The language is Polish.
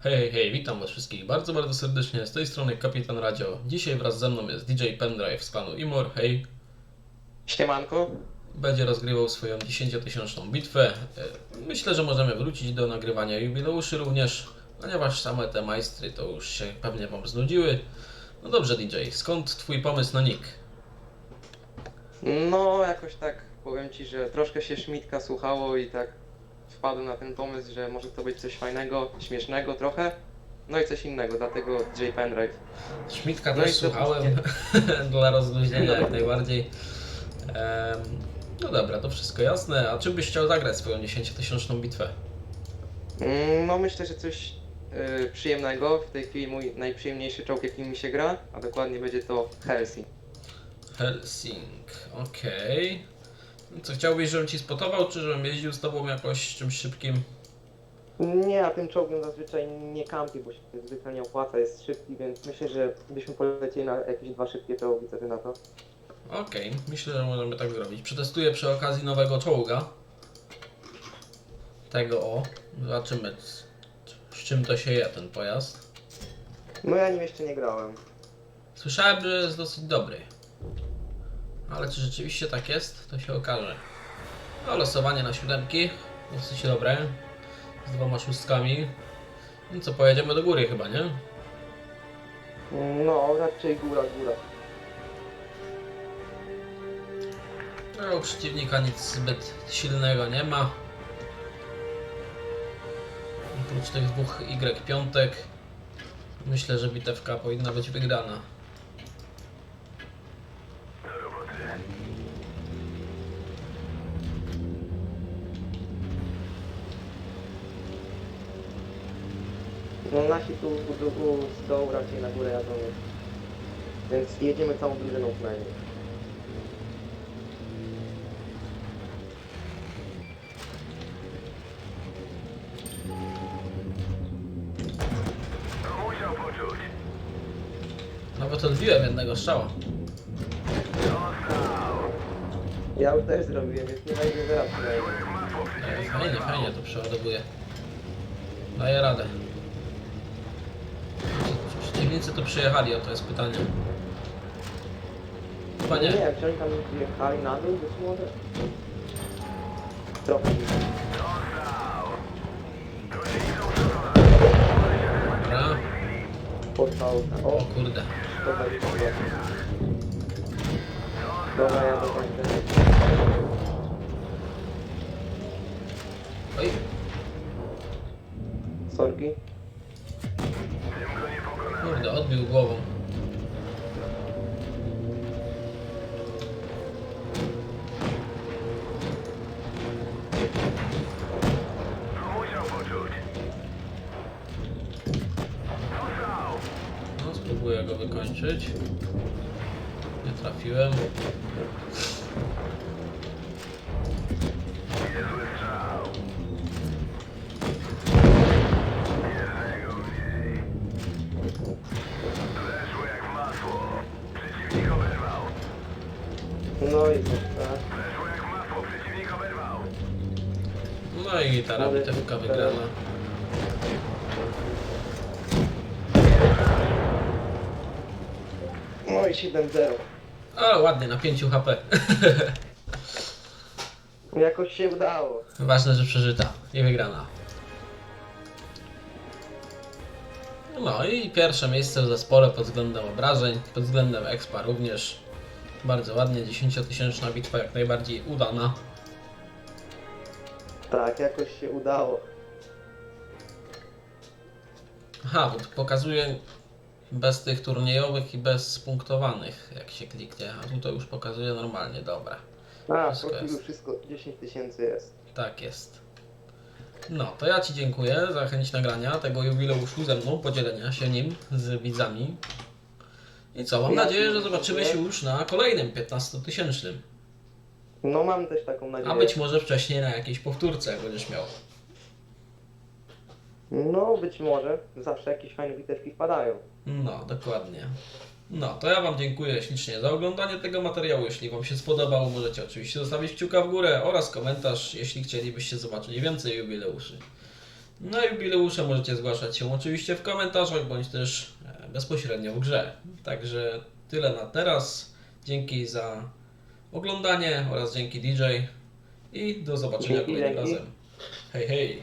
Hej, hej, hej, witam Was wszystkich bardzo, bardzo serdecznie. Z tej strony Kapitan Radio. Dzisiaj wraz ze mną jest DJ Pendrive z klanu Imor. Hej, Siemanko. będzie rozgrywał swoją 10-tysięczną bitwę. E, Myślę, że możemy wrócić do nagrywania jubileuszy również, ponieważ same te majstry to już się pewnie Wam znudziły. No dobrze, DJ, skąd Twój pomysł na nick? No, jakoś tak powiem ci, że troszkę się Szmitka słuchało i tak wpadłem na ten pomysł, że może to być coś fajnego, śmiesznego trochę. No i coś innego, dlatego J Pendrive. Szmitka No też i to słuchałem dla rozluźnienia jak najbardziej. Em, No dobra, to wszystko jasne. A czym byś chciał zagrać swoją 10-tysięczną bitwę? Mm, No myślę, że coś y, przyjemnego. W tej chwili mój najprzyjemniejszy czołg, jakim mi się gra, a dokładnie będzie to Helsing. Helsing, okej. Co chciałbyś, żebym ci spotował, czy żebym jeździł z tobą jakoś czymś szybkim? Nie, a tym czołgiem zazwyczaj nie kampi, bo się zwykle nie opłaca, jest szybki, więc myślę, że byśmy polecieli na jakieś dwa szybkie czołgi, co ty na to? Okej, myślę, że możemy tak zrobić. Przetestuję przy okazji nowego czołga. Tego o. Zobaczymy, z, z czym to się je ten pojazd. No ja nim jeszcze nie grałem. Słyszałem, że jest dosyć dobry. Ale czy rzeczywiście tak jest, to się okaże. No, losowanie na siódemki. Dosyć dobre. Z dwoma szóstkami. No co, pojedziemy do góry chyba, nie? No, raczej góra, góra. No, u przeciwnika nic zbyt silnego nie ma. Oprócz tych dwóch Y5. Myślę, że bitewka powinna być wygrana. No nasi tu u, u, z dołu raczej na górę jadą. Więc jedziemy całą drużyną przynajmniej. Nawet odbiłem jednego strzała. Ja już też zrobiłem, więc nie będzie. E, Fajnie, fajnie to przeładowuje. Daję radę. Czy Przeciwnicy tu przyjechali, o to jest pytanie. Chyba Nie nie. oni tam jechali na dół być może? Trochę. Dobra. Porwał. O O, kurde. Dobra, ja dokończę. Oj, Sorki. kurde, odbił głową. No, spróbuję go wykończyć. Trafiłem. No i tak. No i gitara, bitewka wygrana. No i 7-0. Ale ładnie, na 5 HP. Jakoś się udało. Ważne, że przeżyta i wygrana. No i pierwsze miejsce w zespole pod względem obrażeń, pod względem expa również. Bardzo ładnie, 10-tysięczna bitwa jak najbardziej udana. Tak, jakoś się udało. Aha, bo tu pokazuje bez tych turniejowych i bez punktowanych, jak się kliknie. A tu to już pokazuje normalnie, dobra. A, w Wszystko jest. wszystko 10 tysięcy jest. Tak jest. No, to ja Ci dziękuję za chęć nagrania tego jubileuszu ze mną, podzielenia się nim z widzami. I co, mam Ja nadzieję, że zobaczymy się już na kolejnym 15-tysięcznym. No mam też taką nadzieję. A być może wcześniej na jakiejś powtórce, będziesz miał. No być może. Zawsze jakieś fajne bitewki wpadają. No, dokładnie. No, to ja Wam dziękuję ślicznie za oglądanie tego materiału. Jeśli Wam się spodobał, możecie oczywiście zostawić kciuka w górę oraz komentarz, jeśli chcielibyście zobaczyć więcej jubileuszy. No i jubileusze możecie zgłaszać się oczywiście w komentarzach, bądź też e, bezpośrednio w grze. Także tyle na teraz. Dzięki za oglądanie oraz dzięki DJ i do zobaczenia Dzięki, kolejnym dzięki. razem. Hej, hej!